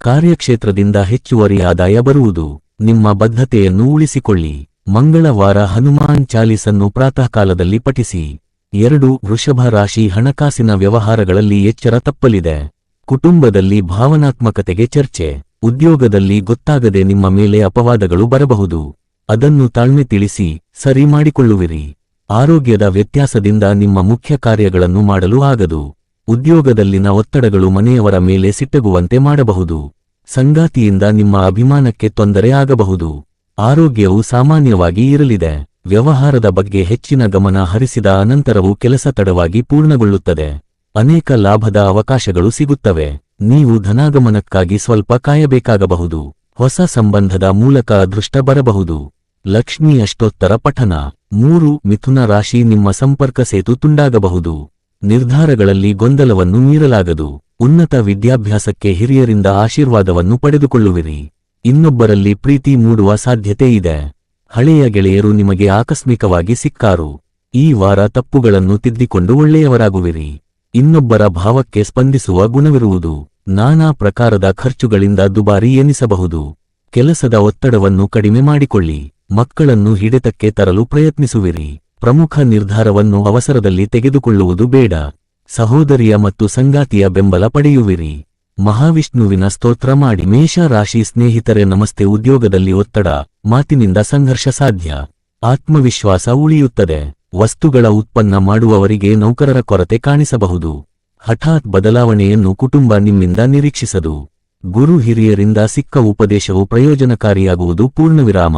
ಕಾರ್ಯಕ್ಷೇತ್ರದಿಂದ ಹೆಚ್ಚುವರಿ ಆದಾಯ ಬರುವುದು. ನಿಮ್ಮ ಬದ್ಧತೆಯನ್ನು ಉಳಿಸಿಕೊಳ್ಳಿ. ಮಂಗಳವಾರ ಹನುಮಾನ್ ಚಾಲೀಸನ್ನು ಪ್ರಾತಃಕಾಲದಲ್ಲಿ ಪಠಿಸಿ. ಎರಡು ವೃಷಭ ರಾಶಿ ಹಣಕಾಸಿನ ವ್ಯವಹಾರಗಳಲ್ಲಿ ಎಚ್ಚರ ತಪ್ಪಲಿದೆ. ಕುಟುಂಬದಲ್ಲಿ ಭಾವನಾತ್ಮಕತೆಗೆ ಚರ್ಚೆ. ಉದ್ಯೋಗದಲ್ಲಿ ಗೊತ್ತಾಗದೆ ನಿಮ್ಮ ಮೇಲೆ ಅಪವಾದಗಳು ಬರಬಹುದು. ಅದನ್ನು ತಾಳ್ಮೆ ತಿಳಿಸಿ, ಸರಿ ಮಾಡಿಕೊಳ್ಳುವಿರಿ. ಆರೋಗ್ಯದ ವ್ಯತ್ಯಾಸದಿಂದ ನಿಮ್ಮ ಮುಖ್ಯ ಕಾರ್ಯಗಳನ್ನು ಮಾಡಲು ಆಗದು. ಉದ್ಯೋಗದಲ್ಲಿನ ಒತ್ತಡಗಳು ಮನೆಯವರ ಮೇಲೆ ಸಿಟ್ಟಗುವಂತೆ ಮಾಡಬಹುದು. ಸಂಗಾತಿಯಿಂದ ನಿಮ್ಮ ಅಭಿಮಾನಕ್ಕೆ ತೊಂದರೆ ಆಗಬಹುದು. ಆರೋಗ್ಯವು ಸಾಮಾನ್ಯವಾಗಿ ಇರಲಿದೆ. ವ್ಯವಹಾರದ ಬಗ್ಗೆ ಹೆಚ್ಚಿನ ಗಮನ ಹರಿಸಿದ ಅನಂತರವೂ ಕೆಲಸ ತಡವಾಗಿ ಪೂರ್ಣಗೊಳ್ಳುತ್ತದೆ. ಅನೇಕ ಲಾಭದ ಅವಕಾಶಗಳು ಸಿಗುತ್ತವೆ. ನೀವು ಧನಾಗಮನಕ್ಕಾಗಿ ಸ್ವಲ್ಪ ಕಾಯಬೇಕಾಗಬಹುದು. ಹೊಸ ಸಂಬಂಧದ ಮೂಲಕ ಅದೃಷ್ಟ ಬರಬಹುದು. ಲಕ್ಷ್ಮಿ ಅಷ್ಟೋತ್ತರ ಪಠನ. ಮೂರು, ಮಿಥುನ ರಾಶಿ ನಿಮ್ಮ ಸಂಪರ್ಕ ಸೇತು ತುಂಡಾಗಬಹುದು. ನಿರ್ಧಾರಗಳಲ್ಲಿ ಗೊಂದಲವನ್ನು ಮೀರಲಾಗದು. ಉನ್ನತ ವಿದ್ಯಾಭ್ಯಾಸಕ್ಕೆ ಹಿರಿಯರಿಂದ ಆಶೀರ್ವಾದವನ್ನು ಪಡೆದುಕೊಳ್ಳುವಿರಿ. ಇನ್ನೊಬ್ಬರಲ್ಲಿ ಪ್ರೀತಿ ಮೂಡುವ ಸಾಧ್ಯತೆ ಇದೆ. ಹಳೆಯ ಗೆಳೆಯರು ನಿಮಗೆ ಆಕಸ್ಮಿಕವಾಗಿ ಸಿಕ್ಕಾರು. ಈ ವಾರ ತಪ್ಪುಗಳನ್ನು ತಿದ್ದಿಕೊಂಡು ಒಳ್ಳೆಯವರಾಗುವಿರಿ. ಇನ್ನೊಬ್ಬರ ಭಾವಕ್ಕೆ ಸ್ಪಂದಿಸುವ ಗುಣವಿರುವುದು. ನಾನಾ ಪ್ರಕಾರದ ಖರ್ಚುಗಳಿಂದ ದುಬಾರಿ ಎನಿಸಬಹುದು. ಕೆಲಸದ ಒತ್ತಡವನ್ನು ಕಡಿಮೆ ಮಾಡಿಕೊಳ್ಳಿ. ಮಕ್ಕಳನ್ನು ಹಿಡಿತಕ್ಕೆ ತರಲು ಪ್ರಯತ್ನಿಸುವಿರಿ. ಪ್ರಮುಖ ನಿರ್ಧಾರವನ್ನು ಅವಸರದಲ್ಲಿ ತೆಗೆದುಕೊಳ್ಳುವುದು ಬೇಡ. ಸಹೋದರಿಯ ಮತ್ತು ಸಂಗಾತಿಯ ಬೆಂಬಲ ಪಡೆಯುವಿರಿ. ಮಹಾವಿಷ್ಣುವಿನ ಸ್ತೋತ್ರ ಮಾಡಿ ಮೇಷ ರಾಶಿ ಸ್ನೇಹಿತರೆ ನಮಸ್ತೆ ಉದ್ಯೋಗದಲ್ಲಿ ಒತ್ತಡ, ಮಾತಿನಿಂದ ಸಂಘರ್ಷ ಸಾಧ್ಯ. ಆತ್ಮವಿಶ್ವಾಸ ಉಳಿಯುತ್ತದೆ. ವಸ್ತುಗಳ ಉತ್ಪನ್ನ ಮಾಡುವವರಿಗೆ ನೌಕರರ ಕೊರತೆ ಕಾಣಿಸಬಹುದು. ಹಠಾತ್ ಬದಲಾವಣೆಯನ್ನು ಕುಟುಂಬ ನಿಮ್ಮಿಂದ ನಿರೀಕ್ಷಿಸದು. ಗುರು ಹಿರಿಯರಿಂದ ಸಿಕ್ಕ ಉಪದೇಶವು ಪ್ರಯೋಜನಕಾರಿಯಾಗುವುದು ಪೂರ್ಣವಿರಾಮ.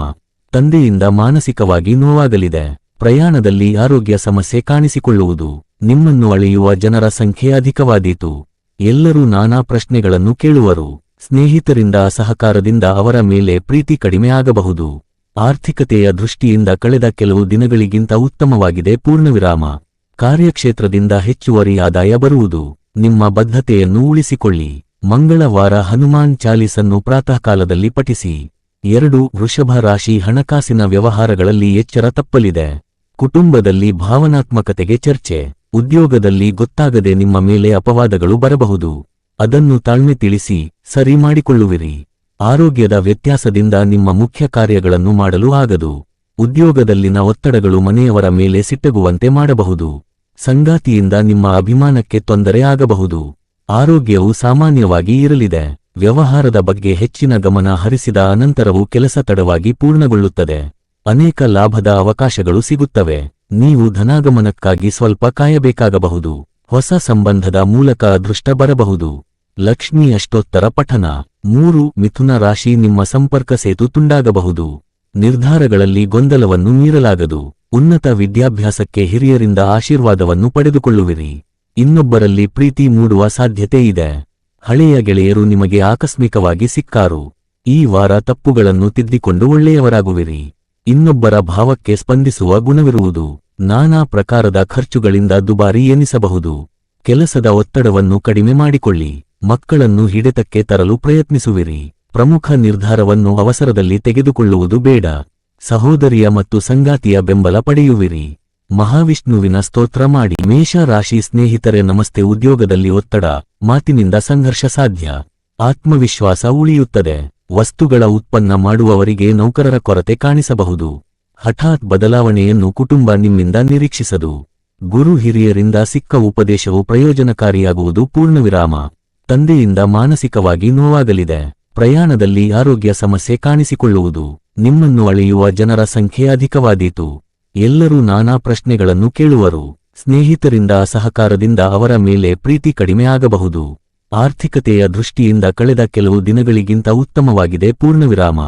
ತಂದೆಯಿಂದ ಮಾನಸಿಕವಾಗಿ ನೋವಾಗಲಿದೆ. ಪ್ರಯಾಣದಲ್ಲಿ ಆರೋಗ್ಯ ಸಮಸ್ಯೆ ಕಾಣಿಸಿಕೊಳ್ಳುವುದು. ನಿಮ್ಮನ್ನು ಅಳೆಯುವ ಜನರ ಸಂಖ್ಯೆ ಅಧಿಕವಾದೀತು. ಎಲ್ಲರೂ ನಾನಾ ಪ್ರಶ್ನೆಗಳನ್ನು ಕೇಳುವರು. ಸ್ನೇಹಿತರಿಂದ ಸಹಕಾರದಿಂದ ಅವರ ಮೇಲೆ ಪ್ರೀತಿ ಕಡಿಮೆ ಆಗಬಹುದು. ಆರ್ಥಿಕತೆಯ ದೃಷ್ಟಿಯಿಂದ ಕಳೆದ ಕೆಲವು ದಿನಗಳಿಗಿಂತ ಉತ್ತಮವಾಗಿದೆ ಪೂರ್ಣವಿರಾಮ. ಕಾರ್ಯಕ್ಷೇತ್ರದಿಂದ ಹೆಚ್ಚುವರಿ ಆದಾಯ ಬರುವುದು. ನಿಮ್ಮ ಬದ್ಧತೆಯನ್ನು ಉಳಿಸಿಕೊಳ್ಳಿ. ಮಂಗಳವಾರ ಹನುಮಾನ್ ಚಾಲೀಸನ್ನು ಪ್ರಾತಃಕಾಲದಲ್ಲಿ ಪಠಿಸಿ. ಎರಡು ವೃಷಭ ರಾಶಿ ಹಣಕಾಸಿನ ವ್ಯವಹಾರಗಳಲ್ಲಿ ಎಚ್ಚರ ತಪ್ಪಲಿದೆ. ಕುಟುಂಬದಲ್ಲಿ ಭಾವನಾತ್ಮಕತೆಗೆ ಚರ್ಚೆ. ಉದ್ಯೋಗದಲ್ಲಿ ಗೊತ್ತಾಗದೆ ನಿಮ್ಮ ಮೇಲೆ ಅಪವಾದಗಳು ಬರಬಹುದು. ಅದನ್ನು ತಾಳ್ಮೆ ತಿಳಿಸಿ, ಸರಿ ಮಾಡಿಕೊಳ್ಳುವಿರಿ. ಆರೋಗ್ಯದ ವ್ಯತ್ಯಾಸದಿಂದ ನಿಮ್ಮ ಮುಖ್ಯ ಕಾರ್ಯಗಳನ್ನು ಮಾಡಲು ಆಗದು. ಉದ್ಯೋಗದಲ್ಲಿನ ಒತ್ತಡಗಳು ಮನೆಯವರ ಮೇಲೆ ಸಿಟ್ಟಗುವಂತೆ ಮಾಡಬಹುದು. ಸಂಗಾತಿಯಿಂದ ನಿಮ್ಮ ಅಭಿಮಾನಕ್ಕೆ ತೊಂದರೆ ಆಗಬಹುದು. ಆರೋಗ್ಯವು ಸಾಮಾನ್ಯವಾಗಿ ಇರಲಿದೆ. ವ್ಯವಹಾರದ ಬಗ್ಗೆ ಹೆಚ್ಚಿನ ಗಮನ ಹರಿಸಿದ ಅನಂತರವು ಕೆಲಸ ತಡವಾಗಿ ಪೂರ್ಣಗೊಳ್ಳುತ್ತದೆ. ಅನೇಕ ಲಾಭದ ಅವಕಾಶಗಳು ಸಿಗುತ್ತವೆ. ನೀವು ಧನಾಗಮನಕ್ಕಾಗಿ ಸ್ವಲ್ಪ ಕಾಯಬೇಕಾಗಬಹುದು. ಹೊಸ ಸಂಬಂಧದ ಮೂಲಕ ಅದೃಷ್ಟ ಬರಬಹುದು. ಲಕ್ಷ್ಮಿ ಅಷ್ಟೋತ್ತರ ಪಠನ. ಮೂರು, ಮಿಥುನ ರಾಶಿ ನಿಮ್ಮ ಸಂಪರ್ಕ ಸೇತು ತುಂಡಾಗಬಹುದು. ನಿರ್ಧಾರಗಳಲ್ಲಿ ಗೊಂದಲವನ್ನು ಮೀರಲಾಗದು. ಉನ್ನತ ವಿದ್ಯಾಭ್ಯಾಸಕ್ಕೆ ಹಿರಿಯರಿಂದ ಆಶೀರ್ವಾದವನ್ನು ಪಡೆದುಕೊಳ್ಳುವಿರಿ. ಇನ್ನೊಬ್ಬರಲ್ಲಿ ಪ್ರೀತಿ ಮೂಡುವ ಸಾಧ್ಯತೆ ಇದೆ. ಹಳೆಯ ಗೆಳೆಯರು ನಿಮಗೆ ಆಕಸ್ಮಿಕವಾಗಿ ಸಿಕ್ಕಾರು. ಈ ವಾರ ತಪ್ಪುಗಳನ್ನು ತಿದ್ದಿಕೊಂಡು ಒಳ್ಳೆಯವರಾಗುವಿರಿ. ಇನ್ನೊಬ್ಬರ ಭಾವಕ್ಕೆ ಸ್ಪಂದಿಸುವ ಗುಣವಿರುವುದು. ನಾನಾ ಪ್ರಕಾರದ ಖರ್ಚುಗಳಿಂದ ದುಬಾರಿ ಎನಿಸಬಹುದು. ಕೆಲಸದ ಒತ್ತಡವನ್ನು ಕಡಿಮೆ ಮಾಡಿಕೊಳ್ಳಿ. ಮಕ್ಕಳನ್ನು ಹಿಡಿತಕ್ಕೆ ತರಲು ಪ್ರಯತ್ನಿಸುವಿರಿ. ಪ್ರಮುಖ ನಿರ್ಧಾರವನ್ನು ಅವಸರದಲ್ಲಿ ತೆಗೆದುಕೊಳ್ಳುವುದು ಬೇಡ. ಸಹೋದರಿಯ ಮತ್ತು ಸಂಗಾತಿಯ ಬೆಂಬಲ ಪಡೆಯುವಿರಿ. ಮಹಾವಿಷ್ಣುವಿನ ಸ್ತೋತ್ರ ಮಾಡಿ. ಮೇಷ ರಾಶಿ ಸ್ನೇಹಿತರೆ, ನಮಸ್ತೆ. ಉದ್ಯೋಗದಲ್ಲಿ ಒತ್ತಡ, ಮಾತಿನಿಂದ ಸಂಘರ್ಷ ಸಾಧ್ಯ. ಆತ್ಮವಿಶ್ವಾಸ ಉಳಿಯುತ್ತದೆ. ವಸ್ತುಗಳ ಉತ್ಪನ್ನ ಮಾಡುವವರಿಗೆ ನೌಕರರ ಕೊರತೆ ಕಾಣಿಸಬಹುದು. ಹಠಾತ್ ಬದಲಾವಣೆಯನ್ನು ಕುಟುಂಬ ನಿಮ್ಮಿಂದ ನಿರೀಕ್ಷಿಸದು. ಗುರು ಹಿರಿಯರಿಂದ ಸಿಕ್ಕ ಉಪದೇಶವು ಪ್ರಯೋಜನಕಾರಿಯಾಗುವುದು ಪೂರ್ಣವಿರಾಮ. ತಂದೆಯಿಂದ ಮಾನಸಿಕವಾಗಿ ನೋವಾಗಲಿದೆ. ಪ್ರಯಾಣದಲ್ಲಿ ಆರೋಗ್ಯ ಸಮಸ್ಯೆ ಕಾಣಿಸಿಕೊಳ್ಳುವುದು. ನಿಮ್ಮನ್ನು ಅಳೆಯುವ ಜನರ ಸಂಖ್ಯೆ ಅಧಿಕವಾದೀತು. ಎಲ್ಲರೂ ನಾನಾ ಪ್ರಶ್ನೆಗಳನ್ನು ಕೇಳುವರು. ಸ್ನೇಹಿತರಿಂದ ಸಹಕಾರದಿಂದ ಅವರ ಮೇಲೆ ಪ್ರೀತಿ ಕಡಿಮೆ ಆಗಬಹುದು. ಆರ್ಥಿಕತೆಯ ದೃಷ್ಟಿಯಿಂದ ಕಳೆದ ಕೆಲವು ದಿನಗಳಿಗಿಂತ ಉತ್ತಮವಾಗಿದೆ ಪೂರ್ಣವಿರಾಮ.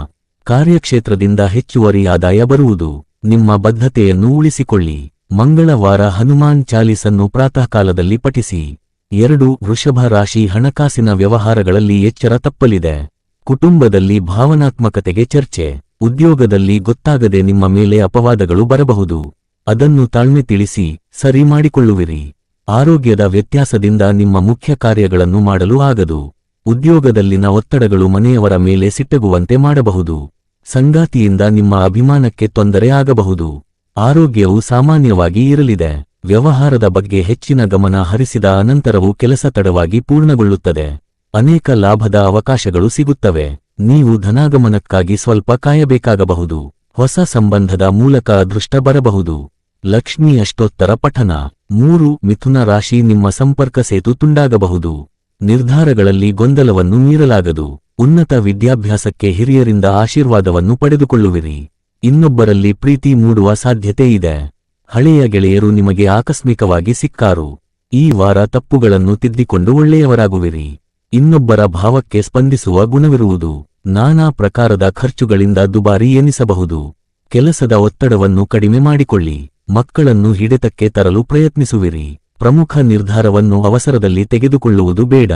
ಕಾರ್ಯಕ್ಷೇತ್ರದಿಂದ ಹೆಚ್ಚುವರಿ ಆದಾಯ ಬರುವುದು. ನಿಮ್ಮ ಬದ್ಧತೆಯನ್ನು ಉಳಿಸಿಕೊಳ್ಳಿ. ಮಂಗಳವಾರ ಹನುಮಾನ್ ಚಾಲೀಸನ್ನು ಪ್ರಾತಃಕಾಲದಲ್ಲಿ ಪಠಿಸಿ. ಎರಡು ವೃಷಭ ರಾಶಿ ಹಣಕಾಸಿನ ವ್ಯವಹಾರಗಳಲ್ಲಿ ಎಚ್ಚರ ತಪ್ಪಲಿದೆ. ಕುಟುಂಬದಲ್ಲಿ ಭಾವನಾತ್ಮಕತೆಗೆ ಚರ್ಚೆ. ಉದ್ಯೋಗದಲ್ಲಿ ಗೊತ್ತಾಗದೆ ನಿಮ್ಮ ಮೇಲೆ ಅಪವಾದಗಳು ಬರಬಹುದು. ಅದನ್ನು ತಾಳ್ಮೆ ತಿಳಿಸಿ, ಸರಿ ಮಾಡಿಕೊಳ್ಳುವಿರಿ. ಆರೋಗ್ಯದ ವ್ಯತ್ಯಾಸದಿಂದ ನಿಮ್ಮ ಮುಖ್ಯ ಕಾರ್ಯಗಳನ್ನು ಮಾಡಲು ಆಗದು. ಉದ್ಯೋಗದಲ್ಲಿನ ಒತ್ತಡಗಳು ಮನೆಯವರ ಮೇಲೆ ಸಿಟ್ಟಗುವಂತೆ ಮಾಡಬಹುದು. ಸಂಗಾತಿಯಿಂದ ನಿಮ್ಮ ಅಭಿಮಾನಕ್ಕೆ ತೊಂದರೆ ಆಗಬಹುದು. ಆರೋಗ್ಯವು ಸಾಮಾನ್ಯವಾಗಿ ಇರಲಿದೆ. ವ್ಯವಹಾರದ ಬಗ್ಗೆ ಹೆಚ್ಚಿನ ಗಮನ ಹರಿಸಿದ ಅನಂತರವೂ ಕೆಲಸ ತಡವಾಗಿ ಪೂರ್ಣಗೊಳ್ಳುತ್ತದೆ. ಅನೇಕ ಲಾಭದ ಅವಕಾಶಗಳು ಸಿಗುತ್ತವೆ. ನೀವು ಧನಾಗಮನಕ್ಕಾಗಿ ಸ್ವಲ್ಪ ಕಾಯಬೇಕಾಗಬಹುದು. ಹೊಸ ಸಂಬಂಧದ ಮೂಲಕ ಅದೃಷ್ಟ ಬರಬಹುದು. ಲಕ್ಷ್ಮಿ ಅಷ್ಟೋತ್ತರ ಪಠನ. ಮೂರು, ಮಿಥುನ ರಾಶಿ ನಿಮ್ಮ ಸಂಪರ್ಕ ಸೇತು ತುಂಡಾಗಬಹುದು. ನಿರ್ಧಾರಗಳಲ್ಲಿ ಗೊಂದಲವನ್ನು ಮೀರಲಾಗದು. ಉನ್ನತ ವಿದ್ಯಾಭ್ಯಾಸಕ್ಕೆ ಹಿರಿಯರಿಂದ ಆಶೀರ್ವಾದವನ್ನು ಪಡೆದುಕೊಳ್ಳುವಿರಿ. ಇನ್ನೊಬ್ಬರಲ್ಲಿ ಪ್ರೀತಿ ಮೂಡುವ ಸಾಧ್ಯತೆ ಇದೆ. ಹಳೆಯ ಗೆಳೆಯರು ನಿಮಗೆ ಆಕಸ್ಮಿಕವಾಗಿ ಸಿಕ್ಕಾರು. ಈ ವಾರ ತಪ್ಪುಗಳನ್ನು ತಿದ್ದಿಕೊಂಡು ಒಳ್ಳೆಯವರಾಗುವಿರಿ. ಇನ್ನೊಬ್ಬರ ಭಾವಕ್ಕೆ ಸ್ಪಂದಿಸುವ ಗುಣವಿರುವುದು. ನಾನಾ ಪ್ರಕಾರದ ಖರ್ಚುಗಳಿಂದ ದುಬಾರಿ ಎನಿಸಬಹುದು. ಕೆಲಸದ ಒತ್ತಡವನ್ನು ಕಡಿಮೆ ಮಾಡಿಕೊಳ್ಳಿ. ಮಕ್ಕಳನ್ನು ಹಿಡಿತಕ್ಕೆ ತರಲು ಪ್ರಯತ್ನಿಸುವಿರಿ. ಪ್ರಮುಖ ನಿರ್ಧಾರವನ್ನು ಅವಸರದಲ್ಲಿ ತೆಗೆದುಕೊಳ್ಳುವುದು ಬೇಡ.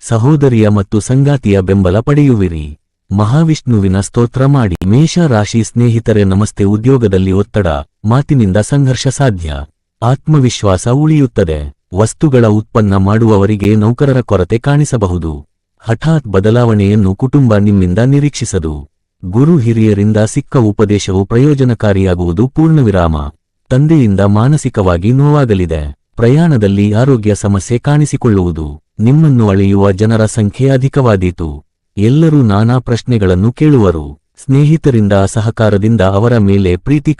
ಸಹೋದರಿಯ ಮತ್ತು ಸಂಗಾತಿಯ ಬೆಂಬಲ ಪಡೆಯುವಿರಿ. ಮಹಾವಿಷ್ಣುವಿನ ಸ್ತೋತ್ರ ಮಾಡಿ. ಮೇಷ ರಾಶಿ ಸ್ನೇಹಿತರೆ, ನಮಸ್ತೆ. ಉದ್ಯೋಗದಲ್ಲಿ ಒತ್ತಡ, ಮಾತಿನಿಂದ ಸಂಘರ್ಷ ಸಾಧ್ಯ. ಆತ್ಮವಿಶ್ವಾಸ ಉಳಿಯುತ್ತದೆ. ವಸ್ತುಗಳ ಉತ್ಪನ್ನ ಮಾಡುವವರಿಗೆ ನೌಕರರ ಕೊರತೆ ಕಾಣಿಸಬಹುದು. ಹಠಾತ್ ಬದಲಾವಣೆಯನ್ನು ಕುಟುಂಬ ನಿಮ್ಮಿಂದ ನಿರೀಕ್ಷಿಸದು. ಗುರು ಹಿರಿಯರಿಂದ ಸಿಕ್ಕ ಉಪದೇಶವು ಪ್ರಯೋಜನಕಾರಿಯಾಗುವುದು ಪೂರ್ಣವಿರಾಮ. ತಂದೆಯಿಂದ ಮಾನಸಿಕವಾಗಿ ನೋವಾಗಲಿದೆ. ಪ್ರಯಾಣದಲ್ಲಿ ಆರೋಗ್ಯ ಸಮಸ್ಯೆ ಕಾಣಿಸಿಕೊಳ್ಳುವುದು ನಿಮ್ಮನ್ನು ಅಳೆಯುವ ಜನರ ಸಂಖ್ಯೆ ಅಧಿಕವಾದೀತು. ಎಲ್ಲರೂ ನಾನಾ ಪ್ರಶ್ನೆಗಳನ್ನು ಕೇಳುವರು. ಸ್ನೇಹಿತರಿಂದ ಅಸಹಕಾರದಿಂದ ಅವರ ಮೇಲೆ ಪ್ರೀತಿ